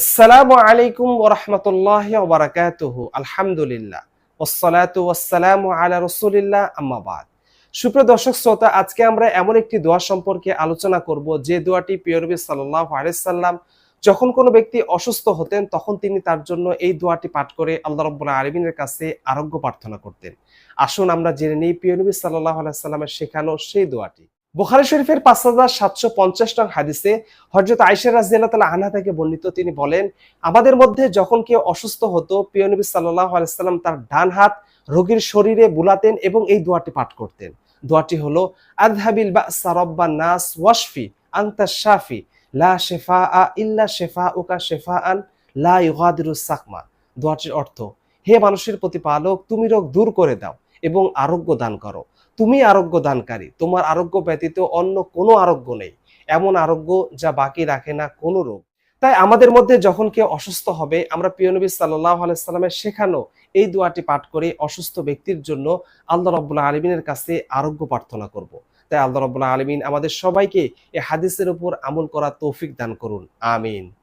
আসসালামু আলাইকুম আলহামদুলিল্লাহ। আলা সুপ্রিয় দর্শক শ্রোতা, আজকে আমরা এমন একটি দোয়া সম্পর্কে আলোচনা করব। যে দোয়াটি পিয়রবি সাল্লাহ আলাইসাল্লাম যখন কোনো ব্যক্তি অসুস্থ হতেন, তখন তিনি তার জন্য এই দোয়াটি পাঠ করে আল্লাহ রব্বুল্লাহ আলমিনের কাছে আরোগ্য প্রার্থনা করতেন। আসুন আমরা জেনে নিই পিয়নবী সাল্লাহ আলাইসাল্লামের শেখানো সেই দোয়াটি। বুখারি শরীফের পাঁচ হাজার সাতশো পঞ্চাশ নং হাদিসে হজরত আইসার রাজিয়াল্লাহ তালা থেকে বর্ণিত, তিনি বলেন, আমাদের মধ্যে যখন কেউ অসুস্থ হতো, প্রিয় নবী সাল্লাহ আলাইসাল্লাম তার ডান হাত রোগীর শরীরে বুলাতেন এবং এই দোয়াটি পাঠ করতেন। দোয়াটি হলো আদহাবিল বা সারব্বা নাস ওয়াশফি আংতা শাফি, লা শেফা আ ইল্লা শেফা উকা শেফা আন লা ইউহাদিরু সাকমা। দোয়াটির অর্থ, হে মানুষের প্রতিপালক, তুমি রোগ দূর করে দাও। এবং আরোগ্য দান করো। তুমি আরোগ্য দানকারী। তোমার আরোগ্য ব্যতীত অন্য কোনো আরোগ্য নেই। এমন আরোগ্য যা বাকি রাখে না কোনো রোগ। তাই আমাদের মধ্যে যখন কেউ অসুস্থ হবে, আমরা প্রিয় নবী সাল্লাহ আলাইসাল্লামের শেখানো এই দোয়াটি পাঠ করে অসুস্থ ব্যক্তির জন্য আল্লাহ রব্বুল্লাহ আলমিনের কাছে আরোগ্য প্রার্থনা করব। তাই আল্লাহ রব্বুল্লাহ আলমিন আমাদের সবাইকে এই হাদিসের উপর আমল করা তৌফিক দান করুন। আমিন।